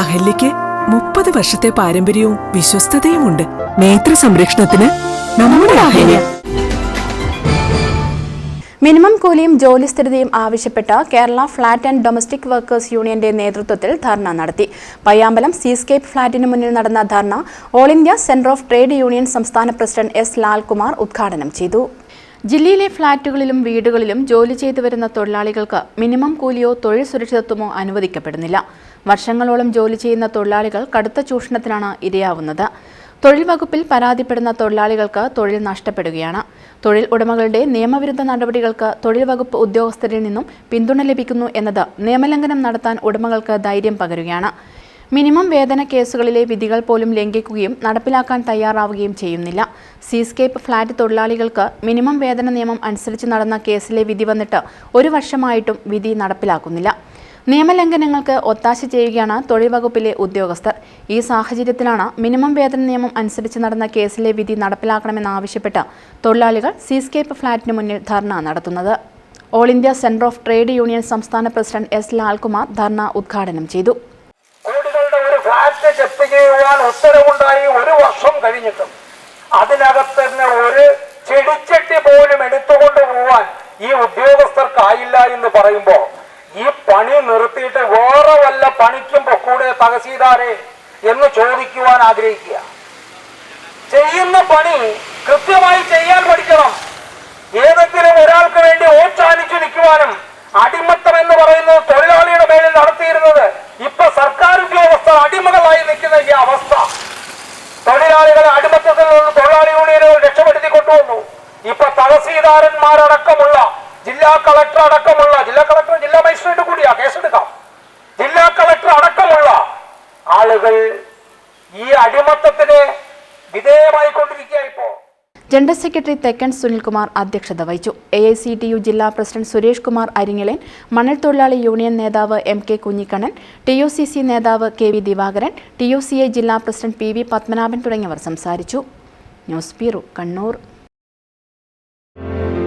അഹല്യയ്ക്ക് മുപ്പത് വർഷത്തെ പാരമ്പര്യവും വിശ്വസ്തതയുമുണ്ട്. നേത്ര സംരക്ഷണത്തിന് നമ്മുടെ അഹല്യ. മിനിമം കൂലിയും ജോലിസ്ഥിരതയും ആവശ്യപ്പെട്ട് Kerala flat and domestic workers യൂണിയന്റെ നേതൃത്വത്തിൽ ധർണ നടത്തി. പയ്യാമ്പലം സീസ്കേപ്പ് ഫ്ളാറ്റിന് മുന്നിൽ നടന്ന dharna all India centre of trade union സംസ്ഥാന പ്രസിഡന്റ് എസ് ലാൽകുമാർ ഉദ്ഘാടനം ചെയ്തു. ജില്ലയിലെ ഫ്ളാറ്റുകളിലും വീടുകളിലും ജോലി ചെയ്തു വരുന്ന തൊഴിലാളികൾക്ക് മിനിമം കൂലിയോ തൊഴിൽ സുരക്ഷിതത്വമോ അനുവദിക്കപ്പെടുന്നില്ല. വർഷങ്ങളോളം ജോലി ചെയ്യുന്ന തൊഴിലാളികൾ കടുത്ത ചൂഷണത്തിനാണ് ഇരയാവുന്നത്. തൊഴിൽ വകുപ്പിൽ പരാതിപ്പെടുന്ന തൊഴിലാളികൾക്ക് തൊഴിൽ നഷ്ടപ്പെടുകയാണ്. തൊഴിൽ ഉടമകളുടെ നിയമവിരുദ്ധ നടപടികൾക്ക് തൊഴിൽ വകുപ്പ് ഉദ്യോഗസ്ഥരിൽ നിന്നും പിന്തുണ ലഭിക്കുന്നു എന്നത് നിയമലംഘനം നടത്താൻ ഉടമകൾക്ക് ധൈര്യം പകരുകയാണ്. മിനിമം വേതന കേസുകളിലെ വിധികൾ പോലും ലംഘിക്കുകയും നടപ്പിലാക്കാൻ തയ്യാറാവുകയും ചെയ്യുന്നില്ല. സീസ്കേപ്പ് ഫ്ളാറ്റ് തൊഴിലാളികൾക്ക് മിനിമം വേതന നിയമം അനുസരിച്ച് നടന്ന കേസിലെ വിധി വന്നിട്ട് ഒരു വർഷമായിട്ടും വിധി നടപ്പിലാക്കുന്നില്ല. നിയമലംഘനങ്ങൾക്ക് ഒത്താശ ചെയ്യുകയാണ് തൊഴിൽ വകുപ്പിലെ ഉദ്യോഗസ്ഥർ. ഈ സാഹചര്യത്തിലാണ് മിനിമം വേതന നിയമം അനുസരിച്ച് നടന്ന കേസിലെ വിധി നടപ്പിലാക്കണമെന്നാവശ്യപ്പെട്ട് തൊഴിലാളികൾ സീസ്കേപ്പ് ഫ്ളാറ്റിന് മുന്നിൽ ധർണ നടത്തുന്നത്. All India centre of trade union സംസ്ഥാന പ്രസിഡന്റ് എസ് ലാൽകുമാർ ധർണ ഉദ്ഘാടനം ചെയ്തു. ഫ്ലാറ്റ് ജപ്തി ചെയ്യുവാൻ ഉത്തരവുണ്ടായി ഒരു വർഷം കഴിഞ്ഞിട്ടും. അതിനകത്ത് തന്നെ ഒരു ചെടിച്ചട്ടി പോലും എടുത്തുകൊണ്ട് പോവാൻ ഈ ഉദ്യോഗസ്ഥർക്കായില്ല എന്ന് പറയുമ്പോ ഈ പണി നിർത്തിയിട്ട് വേറെ വല്ല പണിക്കും പൊക്കൂടെ തഹസീദാരെ എന്ന് ചോദിക്കുവാൻ ആഗ്രഹിക്കുക. ചെയ്യുന്ന പണി കൃത്യമായി ചെയ്യാൻ പഠിക്കണം. ഇപ്പൊ തഹസീൽദാരന്മാരടക്കമുള്ള ജില്ലാ കളക്ടർ അടക്കമുള്ള ജില്ലാ കളക്ടർ ജില്ലാ മജിസ്ട്രേറ്റ് കൂടിയാ കേസെടുക്കാം. ജില്ലാ കളക്ടർ അടക്കമുള്ള ആളുകൾ ഈ അടിമത്തത്തിന് വിധേയമായിക്കൊണ്ടിരിക്കുക ഇപ്പോ. ജനറൽ സെക്രട്ടറി തെക്കൻ സുനിൽകുമാർ അധ്യക്ഷത വഹിച്ചു. A I C T U ജില്ലാ പ്രസിഡന്റ് സുരേഷ് കുമാർ അരിങ്ങലൻ മണൽ തൊഴിലാളി യൂണിയൻ നേതാവ് M K Kunhikannan T U C C നേതാവ് K V Divakaran T U C I ജില്ലാ പ്രസിഡന്റ് പി വി പത്മനാഭൻ തുടങ്ങിയവർ സംസാരിച്ചു. News bureau Kannur.